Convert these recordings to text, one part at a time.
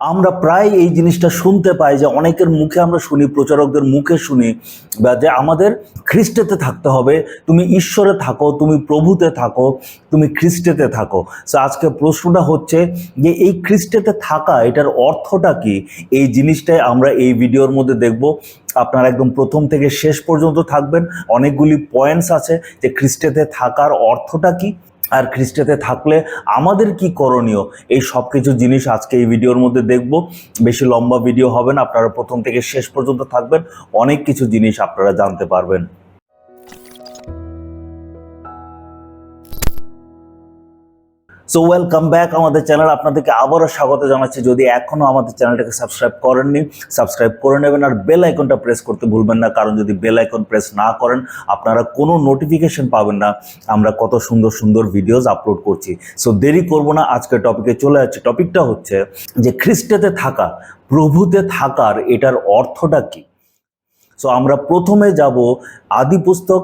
আমরা প্রায় এই জিনিসটা শুনতে পাই যে অনেকের মুখে আমরা শুনি, প্রচারকদের মুখে শুনি বা যে আমাদের খ্রিস্টেতে থাকতে হবে, তুমি ঈশ্বরে থাকো, তুমি প্রভুতে থাকো, তুমি খ্রিস্টেতে থাকো। সো আজকে প্রশ্নটা হচ্ছে যে এই খ্রিস্টেতে থাকা, এটার অর্থটা কি? এই জিনিসটাই আমরা এই ভিডিওর মধ্যে দেখব। আপনারা একদম প্রথম থেকে শেষ পর্যন্ত থাকবেন। অনেকগুলি পয়েন্টস আছে যে খ্রিস্টেতে থাকার অর্থটা কি? আর খ্রিস্টাতে থাকলে আমাদের কি করণীয়? এই সব কিছু জিনিস আজকে এই ভিডিওর মধ্যে দেখব। বেশি লম্বা ভিডিও হবে না, আপনারা প্রথম থেকে শেষ পর্যন্ত থাকবেন। অনেক কিছু জিনিস আপনারা জানতে পারবেন। সো ওয়েলকাম ব্যাক আমাদের চ্যানেল আপনাদেরকে আবারও স্বাগত জানাচ্ছি। যদি এখনও আমাদের চ্যানেলটাকে সাবস্ক্রাইব করেননি সাবস্ক্রাইব করে নেবেন আর বেল আইকনটা প্রেস করতে ভুলবেন না। কারণ যদি বেল আইকন প্রেস না করেন, আপনারা কোনো নোটিফিকেশন পাবেন না। আমরা কত সুন্দর সুন্দর ভিডিওস আপলোড করছি। সো দেরি করব না, আজকে টপিকে চলে যাচ্ছে টপিকটা হচ্ছে যে খ্রিস্টেতে থাকা, প্রভুতে থাকার এটার অর্থটা কি? সো আমরা প্রথমে যাব আদি পুস্তক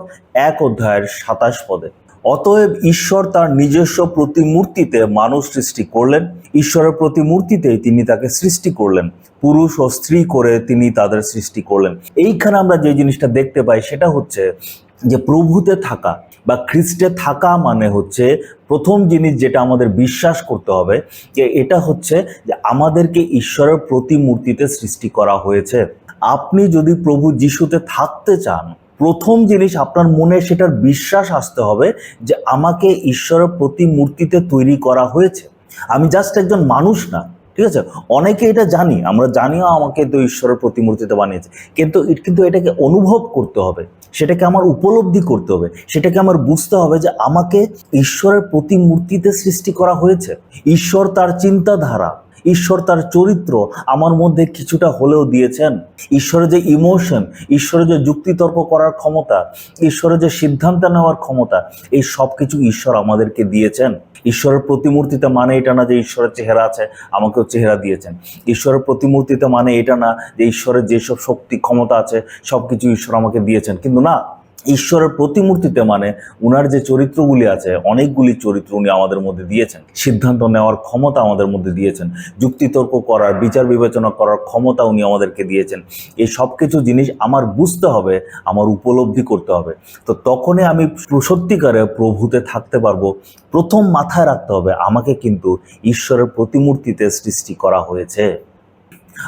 এক অধ্যায়ের সাতাশ পদে। অতএব ঈশ্বর তার নিজস্ব প্রতিমূর্তিতে মানুষ সৃষ্টি করলেন। ঈশ্বরের প্রতিমূর্তিতেই তিনি তাকে সৃষ্টি করলেন। পুরুষ ও স্ত্রী করে তিনি তাদের সৃষ্টি করলেন। এইখানে আমরা যে জিনিসটা দেখতে পাই সেটা হচ্ছে যে প্রভুতে থাকা বা খ্রিস্টে থাকা মানে হচ্ছে প্রথম জিনিস যেটা আমাদের বিশ্বাস করতে হবে যে এটা হচ্ছে যে আমাদেরকে ঈশ্বরের প্রতিমূর্তিতে সৃষ্টি করা হয়েছে। আপনি যদি প্রভু যিশুতে থাকতে চান প্রথম জিনিস আপনার মনে সেটার বিশ্বাস আসতে হবে যে আমাকে ঈশ্বরের প্রতিমূর্তিতে তৈরি করা হয়েছে। আমি জাস্ট একজন মানুষ না, ঠিক আছে? অনেকে এটা জানি, আমরা জানিও আমাকে তো ঈশ্বরের প্রতিমূর্তিতে বানিয়েছে। কিন্তু কিন্তু এটাকে অনুভব করতে হবে, সেটাকে আমার উপলব্ধি করতে হবে, সেটাকে আমার বুঝতে হবে যে আমাকে ঈশ্বরের প্রতিমূর্তিতে সৃষ্টি করা হয়েছে। ঈশ্বর তার চিন্তাধারা ঈশ্বর তার চরিত্র আমার মধ্যে কিছুটা হলেও দিয়েছেন। ঈশ্বরের যে ইমোশন ঈশ্বরের যে যুক্তিতর্ক করার ক্ষমতা, ঈশ্বরের যে সিদ্ধান্ত নেওয়ার ক্ষমতা, এই সব কিছু ঈশ্বর আমাদেরকে দিয়েছেন। ঈশ্বরের প্রতিমূর্তিতে মানে এটা না যে ঈশ্বরের চেহারা আছে, আমাকেও চেহারা দিয়েছেন। ঈশ্বরের প্রতিমূর্তিতে মানে এটা না যে ঈশ্বরের যেসব শক্তি, ক্ষমতা আছে সব কিছু ঈশ্বর আমাকে দিয়েছেন। কিন্তু না ঈশ্বরের প্রতিমূর্তিতে মানে উনার যে চরিত্রগুলি আছে, অনেকগুলি চরিত্র উনি আমাদের মধ্যে দিয়েছেন। সিদ্ধান্ত নেওয়ার ক্ষমতা আমাদের মধ্যে দিয়েছেন। যুক্তিতর্ক করার, বিচার বিবেচনা করার ক্ষমতা উনি আমাদেরকে দিয়েছেন। এই সব কিছু জিনিস আমার বুঝতে হবে, আমার উপলব্ধি করতে হবে। তো তখনই আমি সত্যিকারে প্রভুতে থাকতে পারব। প্রথম মাথায় রাখতে হবে, আমাকে কিন্তু ঈশ্বরের প্রতিমূর্তিতে সৃষ্টি করা হয়েছে।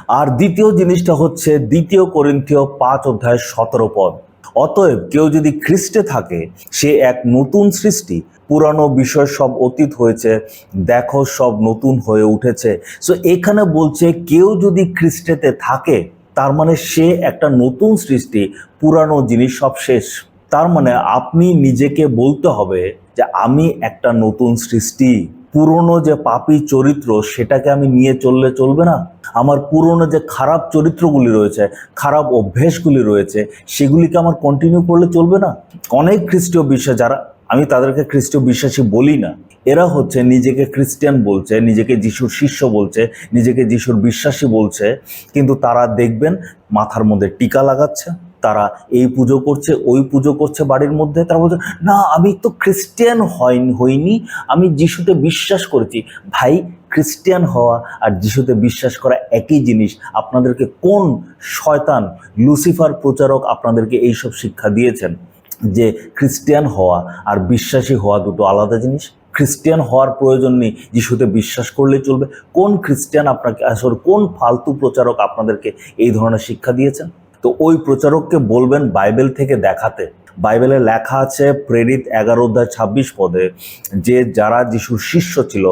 আর দ্বিতীয় জিনিসটা হচ্ছে, দ্বিতীয় করিন্থীয় পাঁচ অধ্যায় সতেরো পদ। অতএব কেউ যদি খ্রিস্টে থাকে, সে এক নতুন সৃষ্টি, পুরানো বিষয় সব অতীত হয়েছে, দেখো সব নতুন হয়ে উঠেছে। সো এখানে বলছে কেউ যদি খ্রিস্টেতে থাকে, তার মানে সে একটা নতুন সৃষ্টি, পুরানো জিনিস সব শেষ। তার মানে আপনি নিজেকে বলতে হবে যে, আমি একটা নতুন সৃষ্টি। পুরনো যে পাপী চরিত্র সেটাকে আমি নিয়ে চললে চলবে না। আমার পুরনো যে খারাপ চরিত্রগুলি রয়েছে, খারাপ অভ্যেসগুলি রয়েছে, সেগুলিকে আমার কন্টিনিউ করলে চলবে না। অনেক খ্রিস্টীয় বিশ্বাস যারা, আমি তাদেরকে খ্রিস্টীয় বিশ্বাসী বলি না, এরা হচ্ছে নিজেকে খ্রিস্টান বলছে, নিজেকে যিশুর শিষ্য বলছে, নিজেকে যিশুর বিশ্বাসী বলছে, কিন্তু তারা দেখবেন মাথার মধ্যে টিকা লাগাচ্ছে। তারা এই পুজো করছে, ওই পুজো করছে বাড়ির মধ্যে, তারা বলছে, না, আমি তো খ্রিস্টিয়ান হয়নি, হইনি, আমি যিশুতে বিশ্বাস করেছি। ভাই খ্রিস্টিয়ান হওয়া আর যিশুতে বিশ্বাস করা একই জিনিস, আপনাদেরকে কোন শয়তান, লুসিফার প্রচারক আপনাদেরকে এইসব শিক্ষা দিয়েছেন? যে খ্রিস্টিয়ান হওয়া আর বিশ্বাসী হওয়া দুটো আলাদা জিনিস খ্রিস্টিয়ান হওয়ার প্রয়োজন নেই, যিশুতে বিশ্বাস করলেই চলবে। কোন খ্রিস্টিয়ান আপনাকে আসলে কোন ফালতু প্রচারক আপনাদেরকে এই ধরনের শিক্ষা দিয়েছেন? তো ওই প্রচারককে বলবেন বাইবেল থেকে দেখাতে। বাইবেলে লেখা আছে, প্রেরিত এগারো অধ্যায় ছাব্বিশ পদে, যে যারা যিশুর শিষ্য ছিল,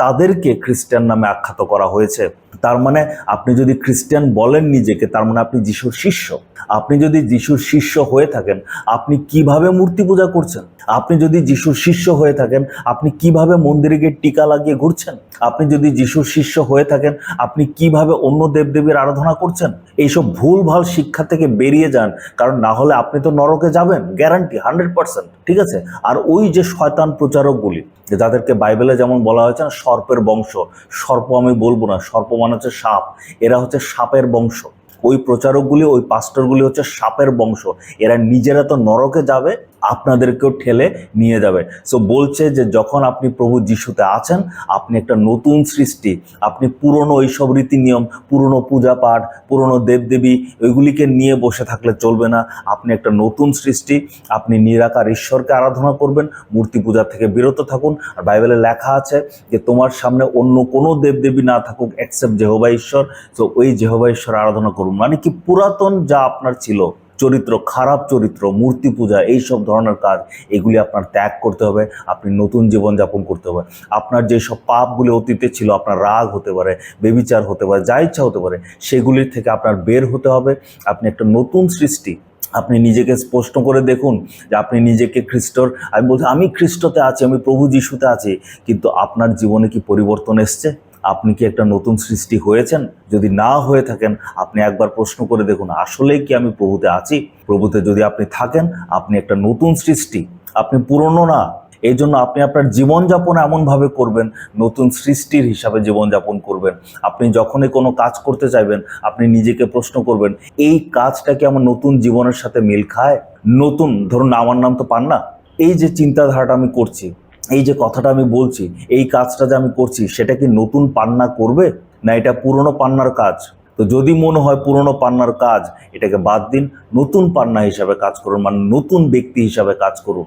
তাদেরকে খ্রিস্টান নামে আখ্যাত করা হয়েছে। তার মানে আপনি যদি খ্রিস্টান বলেন নিজেকে, তার মানে আপনি যিশুর শিষ্য। আপনি যদি যিশুর শিষ্য হয়ে থাকেন, আপনি কীভাবে মূর্তি পূজা করছেন? আপনি যদি যিশুর শিষ্য হয়ে থাকেন, আপনি কীভাবে মন্দিরে গিয়ে টিকা লাগিয়ে ঘুরছেন? আপনি যদি যিশুর শিষ্য হয়ে থাকেন, আপনি কীভাবে অন্য দেবদেবীর আরাধনা করছেন? এইসব ভুল ভালো শিক্ষা থেকে বেরিয়ে যান, কারণ না হলে আপনি তো নরকে যাবেন গ্যারান্টি হান্ড্রেড পার্সেন্ট ঠিক আছে? আর ওই যে শয়তান প্রচারকগুলি, যাদেরকে বাইবেলে যেমন বলা হয়েছে না, সর্পের বংশ, সর্প আমি বলব না, সর্প মানে হচ্ছে সাপ, এরা হচ্ছে সাপের বংশ। ওই প্রচারকগুলি, ওই পাস্টরগুলি হচ্ছে সাপের বংশ। এরা নিজেরা তো নরকে যাবে আপনাদেরকেও ঠেলে নিয়ে যাবে। সো বলছে যে যখন আপনি প্রভু যিশুতে আছেন, আপনি একটা নতুন সৃষ্টি, আপনি পুরনো এইসব রীতি নিয়ম পুরনো পূজা পাঠ, পুরনো দেবদেবী, ওইগুলিকে নিয়ে বসে থাকলে চলবে না। আপনি একটা নতুন সৃষ্টি, আপনি নিরাকার ঈশ্বরকে আরাধনা করবেন, মূর্তি পূজা থেকে বিরত থাকুন। আর বাইবেলে লেখা আছে যে তোমার সামনে অন্য কোনো দেবদেবী না থাকুক অ্যাকসেপ্ট জেহবা ঈশ্বর। তো ওই জেহবা ঈশ্বর আরাধনা করুন। মানে কি পুরাতন যা আপনার ছিল। চরিত্র, খারাপ চরিত্র, মূর্তি পূজা, এই সব ধরনের কাজ, এগুলি আপনার ত্যাগ করতে হবে, আপনি নতুন জীবনযাপন করতে হবে। আপনার যে সব পাপগুলি অতীতে ছিল, আপনার রাগ হতে পারে, বেবিচার হতে পারে, যা ইচ্ছা হতে পারে, সেগুলির থেকে আপনার বের হতে হবে। আপনি একটা নতুন সৃষ্টি, আপনি নিজেকে স্পষ্ট করে দেখুন যে আপনি নিজেকে খ্রিস্টর। আমি বলছি, আমি খ্রিস্টতে আছি, আমি প্রভু যিশুতে আছি, কিন্তু আপনার জীবনে কি পরিবর্তন এসছে? আপনি কি একটা নতুন সৃষ্টি হয়েছেন? যদি না হয়ে থাকেন, আপনি একবার প্রশ্ন করে দেখুন, আসলেই কি আমি প্রভুতে আছি? প্রভুতে যদি আপনি থাকেন, আপনি একটা নতুন সৃষ্টি। আপনি পুরনো না। এই জন্য আপনি আপনার জীবনযাপন এমনভাবে করবেন, নতুন সৃষ্টির হিসাবে জীবনযাপন করবেন। আপনি যখনই কোনো কাজ করতে চাইবেন, আপনি নিজেকে প্রশ্ন করবেন, এই কাজটা কি আমার নতুন জীবনের সাথে মিল খায়? নতুন, ধরুন আমার নাম তো পান না। এই যে চিন্তাধারাটা আমি করছি এই যে কথাটা আমি বলছি, এই কাজটা যে আমি করছি, সেটা কি নতুন পান্না করবে? না এটা পুরনো পান্নার কাজ? তো যদি মনে হয় পুরনো পান্নার কাজ, এটাকে বাদ দিন, নতুন পান্না হিসাবে কাজ করুন মানে নতুন ব্যক্তি হিসাবে কাজ করুন।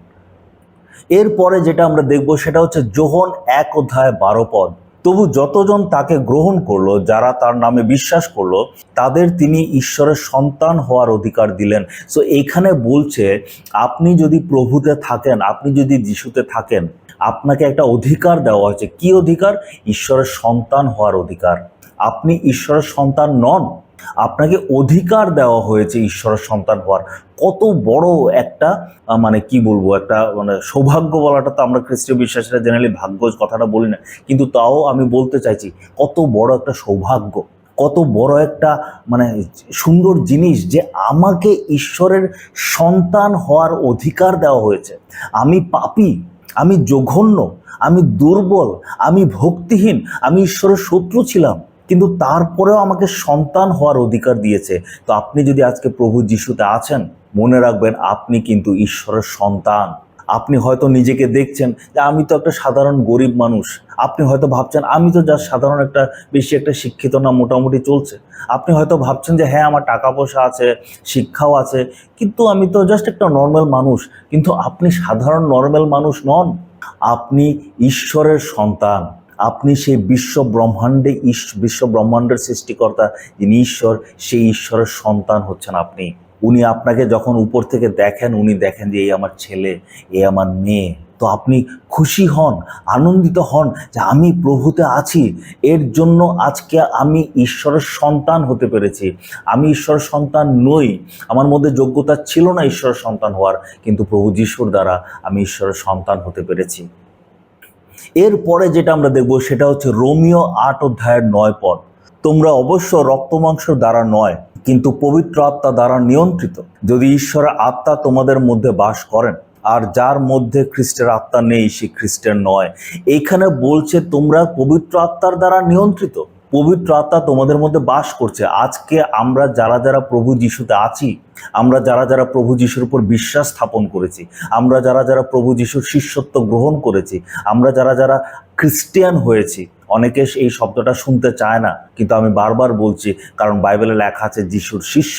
এরপরে যেটা আমরা দেখব, সেটা হচ্ছে যোহন এক অধ্যায় বারো পদ। তবু যতজন তাকে গ্রহণ করল, যারা তার নামে বিশ্বাস করল, তাদের তিনি ঈশ্বরের সন্তান হওয়ার অধিকার দিলেন। সো এইখানে বলছে, আপনি যদি প্রভুতে থাকেন, আপনি যদি যিশুতে থাকেন আপনাকে একটা অধিকার দেওয়া হয়েছে। কি অধিকার? ঈশ্বরের সন্তান হওয়ার অধিকার। আপনি ঈশ্বরের সন্তান নন। আপনাকে অধিকার দেওয়া হয়েছে ঈশ্বরের সন্তান হওয়ার। কত বড় একটা মানে কি বলব, একটা মানে সৌভাগ্য বলাটা তো আমরা খ্রিস্টীয় বিশ্বাসীরা জেনারেলি ভাগ্য কথাটা বলি না। কিন্তু তাও আমি বলতে চাইছি, কত বড় একটা সৌভাগ্য, কত বড় একটা মানে সুন্দর জিনিস যে আমাকে ঈশ্বরের সন্তান হওয়ার অধিকার দেওয়া হয়েছে। আমি পাপী আমি জঘন্য, আমি দুর্বল, আমি ভক্তিহীন, আমি ঈশ্বরের শত্রু ছিলাম, কিন্তু তারপরেও আমাকে সন্তান হওয়ার অধিকার দিয়েছে। তো আপনি যদি আজকে প্রভু যিশুতে আছেন, মনে রাখবেন আপনি কিন্তু ঈশ্বরের সন্তান। আপনি হয়তো নিজেকে দেখছেন যে আমি তো একটা সাধারণ গরিব মানুষ। আপনি হয়তো ভাবছেন, আমি তো যা সাধারণ একটা বেশি একটা শিক্ষিত না, মোটামুটি চলছে। আপনি হয়তো ভাবছেন যে হ্যাঁ আমার টাকা পয়সা আছে, শিক্ষাও আছে, কিন্তু আমি তো জাস্ট একটা নর্মাল মানুষ। কিন্তু আপনি সাধারণ নর্মাল মানুষ নন। আপনি ঈশ্বরের সন্তান। আপনি সেই বিশ্ব ব্রহ্মাণ্ডে বিশ্ব ব্রহ্মাণ্ডের সৃষ্টিকর্তা যিনি ঈশ্বর, সেই ঈশ্বরের সন্তান হচ্ছেন আপনি। উনি আপনাকে যখন উপর থেকে দেখেন, উনি দেখেন যে এই আমার ছেলে, এ আমার মেয়ে। তো আপনি খুশি হন, আনন্দিত হন যে আমি প্রভুতে আছি। এর জন্য আজকে আমি ঈশ্বরের সন্তান হতে পেরেছি। আমি ঈশ্বরের সন্তান নই। আমার মধ্যে যোগ্যতা ছিল না ঈশ্বরের সন্তান হওয়ার, কিন্তু প্রভু যিশুর দ্বারা আমি ঈশ্বরের সন্তান হতে পেরেছি। এরপরে যেটা আমরা দেখব, সেটা হচ্ছে রোমিও আট অধ্যায়ের নয় পদ। তোমরা অবশ্য রক্তমাংস দ্বারা নয় কিন্তু পবিত্র আত্মা দ্বারা নিয়ন্ত্রিত। যদি ঈশ্বরের আত্মা তোমাদের মধ্যে বাস করেন, আর যার মধ্যে খ্রিস্টের আত্মা নেই, সে খ্রিস্টের নয়। এইখানে বলছে তোমরা পবিত্র আত্মার দ্বারা নিয়ন্ত্রিত। পবিত্র আত্মা তোমাদের মধ্যে বাস করছে। আজকে আমরা যারা যারা প্রভু যিশুতে আছি আমরা যারা যারা প্রভু যিশুর উপর বিশ্বাস স্থাপন করেছি, আমরা যারা যারা প্রভু যিশুর শিষ্যত্ব গ্রহণ করেছি, আমরা যারা যারা খ্রিস্টিয়ান হয়েছি, অনেকে এই শব্দটা শুনতে চায় না, কিন্তু আমি বারবার বলছি, কারণ বাইবেলে লেখা আছে যিশুর শিষ্য,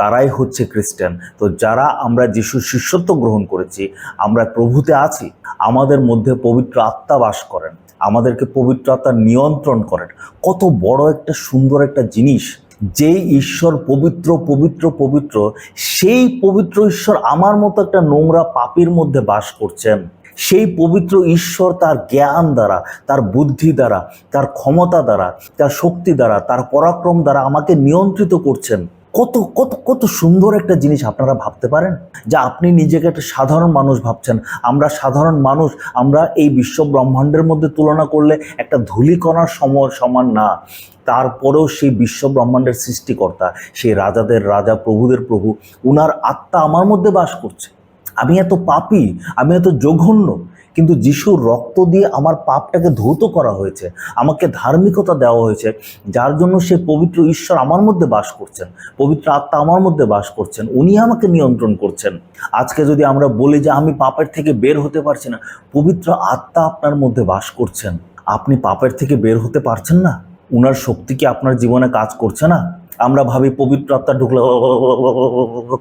তারাই হচ্ছে খ্রিস্টান তো যারা আমরা যিশুর শিষ্যত্ব গ্রহণ করেছি, আমরা প্রভুতে আছি, আমাদের মধ্যে পবিত্র আত্মা বাস করেন, আমাদেরকে পবিত্র আত্মা নিয়ন্ত্রণ করেন। কত বড় একটা সুন্দর একটা জিনিস যেই ঈশ্বর পবিত্র পবিত্র পবিত্র, সেই পবিত্র ঈশ্বর আমার মতো একটা নোংরা পাপির মধ্যে বাস করছেন। সেই পবিত্র ঈশ্বর তার জ্ঞান দ্বারা, তার বুদ্ধি দ্বারা, তার ক্ষমতা দ্বারা, তার শক্তি দ্বারা, তার পরাক্রম দ্বারা আমাকে নিয়ন্ত্রিত করছেন। কত কত কত সুন্দর একটা জিনিস আপনারা ভাবতে পারেন যে আপনি নিজেকে একটা সাধারণ মানুষ ভাবছেন। আমরা সাধারণ মানুষ, আমরা এই বিশ্ব ব্রহ্মাণ্ডের মধ্যে তুলনা করলে একটা ধূলিকণার সম সমান না। তারপরেও সেই বিশ্ব ব্রহ্মাণ্ডের সৃষ্টিকর্তা, সেই রাজাদের রাজা, প্রভুদের প্রভু, উনার আত্মা আমার মধ্যে বাস করছে। আমি এত পাপী, আমি এত জঘন্য, কিন্তু যিশুর রক্ত দিয়ে আমার পাপটাকে ধৌত করা হয়েছে, আমাকে ধার্মিকতা দেওয়া হয়েছে, যার জন্য সে পবিত্র ঈশ্বর আমার মধ্যে বাস করছেন, পবিত্র আত্মা আমার মধ্যে বাস করছেন, উনি আমাকে নিয়ন্ত্রণ করছেন। আজকে যদি আমরা বলি যে আমি পাপের থেকে বের হতে পারছি না, পবিত্র আত্মা আপনার মধ্যে বাস করছেন। আপনি পাপের থেকে বের হতে পারছেন না? উনার শক্তি কি আপনার জীবনে কাজ করছে না আমরা ভাবি পবিত্র আত্মা ঢুকলে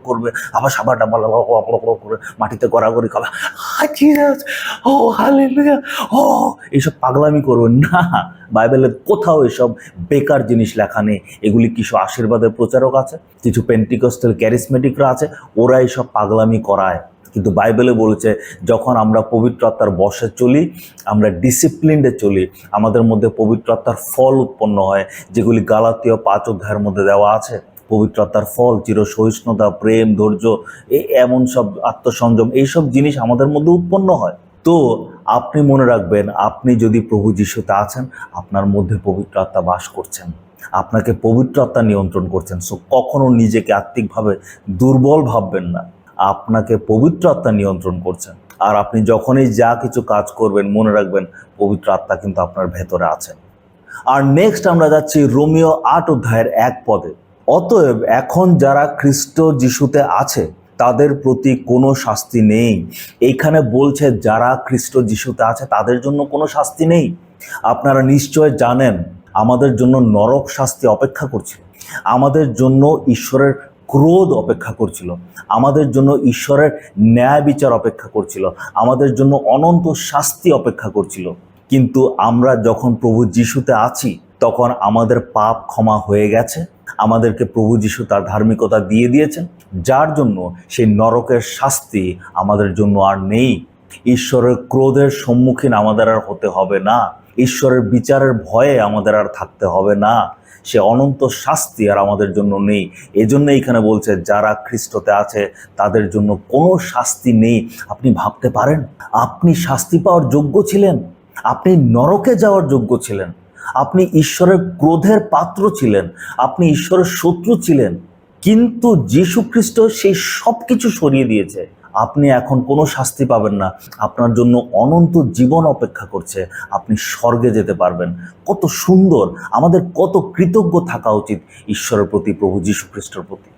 করবে আবার সাবাটা বলা করে মাটিতে গড়াগড়ি খাবে ও হালেলুয়া ও এইসব পাগলামি করবেন না বাইবেলের কোথাও এসব বেকার জিনিস লেখা নেই এগুলি কিছু আশীর্বাদের প্রচারক আছে কিছু পেন্টিকস্টাল ক্যারিসমেটিকরা আছে ওরা এইসব পাগলামি করায় কিন্তু বাইবেলে বলেছে, যখন আমরা পবিত্র আত্মার বসে চলি, আমরা ডিসিপ্লিনডে চলি, আমাদের মধ্যে পবিত্র আত্মার ফল উৎপন্ন হয়। যেগুলি গালাতীয় পাঁচ অধ্যায়ের মধ্যে দেওয়া আছে। পবিত্র আত্মার ফল চির সহিষ্ণুতা প্রেম, ধৈর্য এই এমন সব আত্মসংযম এইসব জিনিস আমাদের মধ্যে উৎপন্ন হয়। তো আপনি মনে রাখবেন, আপনি যদি প্রভু যিশুতে আছেন, আপনার মধ্যে পবিত্র আত্মা বাস করছেন। আপনাকে পবিত্র আত্মা নিয়ন্ত্রণ করছেন। সো কখনো নিজেকে আত্মিকভাবে দুর্বল ভাববেন না। আপনাকে পবিত্র আত্মা নিয়ন্ত্রণ করছেন। আর আপনি যখনই যা কিছু কাজ করবেন, মনে রাখবেন পবিত্র আত্মা কিন্তু আপনার ভেতরে আছেন। আর নেক্সট আমরা যাচ্ছি রোমিও আট অধ্যায়ের এক পদে। অতএব এখন যারা খ্রিস্ট যিশুতে আছে, তাদের প্রতি কোনো শাস্তি নেই। এইখানে বলছে, যারা খ্রিস্ট যিশুতে আছে, তাদের জন্য কোনো শাস্তি নেই। আপনারা নিশ্চয় জানেন, আমাদের জন্য নরক শাস্তি অপেক্ষা করছিল আমাদের জন্য ঈশ্বরের ক্রোধ অপেক্ষা করছিল। আমাদের জন্য ঈশ্বরের ন্যায় বিচার অপেক্ষা করছিল। আমাদের জন্য অনন্ত শাস্তি অপেক্ষা করছিল। কিন্তু আমরা যখন প্রভু যিশুতে আছি, তখন আমাদের পাপ ক্ষমা হয়ে গেছে। আমাদেরকে প্রভু যিশু তার ধার্মিকতা দিয়ে দিয়েছেন, যার জন্য সেই নরকের শাস্তি আমাদের জন্য আর নেই। ঈশ্বরের ক্রোধের সম্মুখীন আমাদের আর হতে হবে না। ঈশ্বরের বিচারের ভয়ে আমাদের আর থাকতে হবে না। সে অনন্ত শাস্তি আর আমাদের জন্য নেই। এজন্য এখানে বলছে, যারা খ্রিস্টতে আছে, তাদের জন্য কোনো শাস্তি নেই। আপনি ভাবতে পারেন, আপনি শাস্তি পাওয়ার যোগ্য ছিলেন? আপনি নরকে যাওয়ার যোগ্য ছিলেন? আপনি ঈশ্বরের ক্রোধের পাত্র ছিলেন? আপনি ঈশ্বরের শত্রু ছিলেন? কিন্তু যীশু খ্রিস্ট সেই সব কিছু সরিয়ে দিয়েছে। আপনি এখন কোনো শাস্তি পাবেন না। আপনার জন্য অনন্ত জীবন অপেক্ষা করছে। আপনি স্বর্গে যেতে পারবেন। কত সুন্দর। আমাদের কত কৃতজ্ঞ থাকা উচিত ঈশ্বরের প্রতি, প্রভু যীশু খ্রিস্টের প্রতি।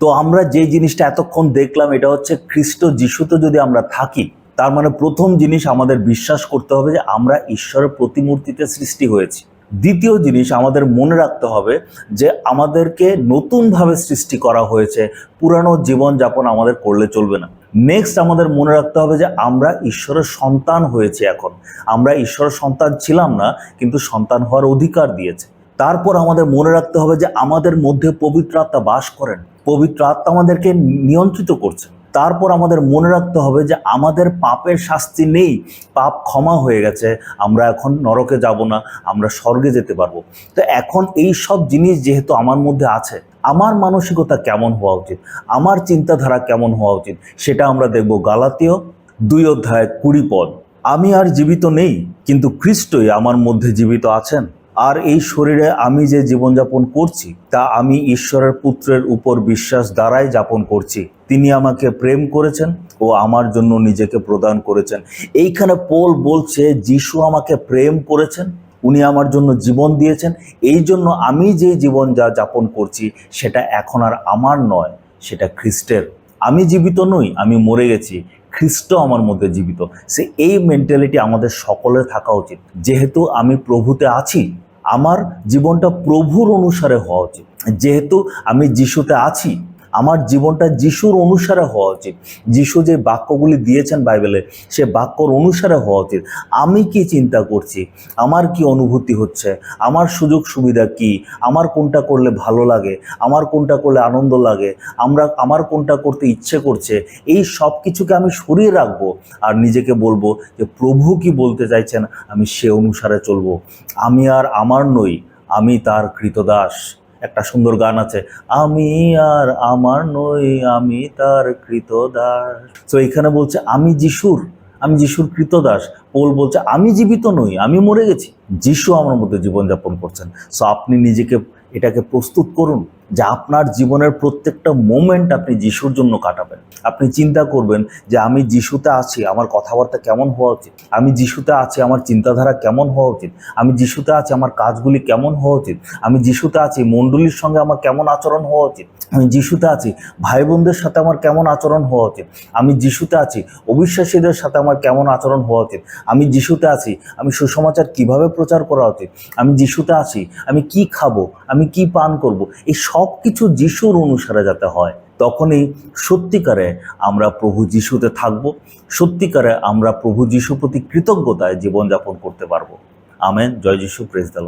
তো আমরা যে জিনিসটা এতক্ষণ দেখলাম, এটা হচ্ছে খ্রিস্ট যিশুতে যদি আমরা থাকি, তার মানে প্রথম জিনিস আমাদের বিশ্বাস করতে হবে যে আমরা ঈশ্বরের প্রতিমূর্তিতে সৃষ্টি হয়েছি। দ্বিতীয় জিনিস আমাদের মনে রাখতে হবে যে আমাদেরকে নতুনভাবে সৃষ্টি করা হয়েছে, পুরানো জীবনযাপন আমাদের করলে চলবে না। নেক্সট আমাদের মনে রাখতে হবে যে আমরা ঈশ্বরের সন্তান হয়েছি এখন। আমরা ঈশ্বরের সন্তান ছিলাম না, কিন্তু সন্তান হওয়ার অধিকার দিয়েছে। তারপর আমাদের মনে রাখতে হবে যে আমাদের মধ্যে পবিত্র আত্মা বাস করেন। পবিত্র আত্মা আমাদেরকে নিয়ন্ত্রিত করছে। তারপর আমাদের মনে রাখতে হবে যে আমাদের পাপের শাস্তি নেই, পাপ ক্ষমা হয়ে গেছে, আমরা এখন নরকে যাব না, আমরা স্বর্গে যেতে পারব। তো এখন এই সব জিনিস যেহেতু আমার মধ্যে আছে, আমার মানসিকতা কেমন হওয়া উচিত? আমার চিন্তাধারা কেমন হওয়া উচিত? সেটা আমরা দেখব গালাতীয় দুই অধ্যায় কুড়ি পদ। আমি আর জীবিত নেই, কিন্তু খ্রিস্টই আমার মধ্যে জীবিত আছেন। আর এই শরীরে আমি যে জীবনযাপন করছি, তা আমি ঈশ্বরের পুত্রের উপর বিশ্বাস দ্বারাই যাপন করছি। তিনি আমাকে প্রেম করেছেন ও আমার জন্য নিজেকে প্রদান করেছেন। এইখানে পোল বলছে, যিশু আমাকে প্রেম করেছেন, উনি আমার জন্য জীবন দিয়েছেন। এই জন্য আমি যে জীবন যা যাপন করছি, সেটা এখন আর আমার নয়, সেটা খ্রিস্টের। আমি জীবিত নই, আমি মরে গেছি। খ্রিস্ট আমার মধ্যে জীবিত। সে এই মেন্টালিটি আমাদের সকলের থাকা উচিত। যেহেতু আমি প্রভুতে আছি, আমার জীবনটা প্রভুর অনুসারে হওয়া উচিত। যেহেতু আমি যিশুতে আছি আমার জীবনটা যিশুর অনুসারে হওয়া উচিত। যিশু যে বাক্যগুলি দিয়েছেন বাইবেলে, সে বাক্যর অনুসারে হওয়া উচিত। আমি কি চিন্তা করছি? আমার কি অনুভূতি হচ্ছে? আমার সুযোগ সুবিধা কি? আমার কোনটা করলে ভালো লাগে? আমার কোনটা করলে আনন্দ লাগে? আমরা, আমার কোনটা করতে ইচ্ছে করছে? এই সব কিছুকে আমি সরিয়ে রাখব আর নিজেকে বলব যে, প্রভু কি বলতে চাইছেন? আমি সে অনুসারে চলবো। আমি আর আমার নই, আমি তার কৃতদাস। একটা সুন্দর গান আছে, আমি আর আমার নই, আমি তার কৃতদাস। তো এখানে বলছে, আমি যিশুর আমি যিশুর কৃতদাস। পোল বলছে, আমি জীবিত নই, আমি মরে গেছি। যিশু আমার মধ্যে জীবনযাপন করছেন। সো আপনি নিজেকে এটাকে প্রস্তুত করুন। যে আপনার জীবনের প্রত্যেকটা মোমেন্ট আপনি যিশুর জন্য কাটাবেন। আপনি চিন্তা করবেন যে আমি যিশুতে আছি, আমার কথাবার্তা কেমন হওয়া উচিত? আমি যিশুতে আছি, আমার চিন্তাধারা কেমন হওয়া উচিত? আমি যিশুতে আছি, আমার কাজগুলি কেমন হওয়া উচিত? আমি যিশুতে আছি, মণ্ডলীর সঙ্গে আমার কেমন আচরণ হওয়া উচিত? আমি যিশুতে আছি ভাই বোনদের সাথে আমার কেমন আচরণ হওয়া উচিত? আমি যিশুতে আছি, অবিশ্বাসীদের সাথে আমার কেমন আচরণ হওয়া উচিত? আমি যিশুতে আছি, আমি সুসমাচার কীভাবে প্রচার করা উচিত? আমি যিশুতে আছি, আমি কি খাব? আমি কি পান করব? এই সব কিছু যিশুর অনুসারে যাতে হয়, তখনই সত্যিকারে আমরা প্রভু যিশুতে থাকব, সত্যিকারে আমরা প্রভু যিশু প্রতি কৃতজ্ঞতায় জীবনযাপন করতে পারব। আমেন। জয় যিশু প্রেস দ্য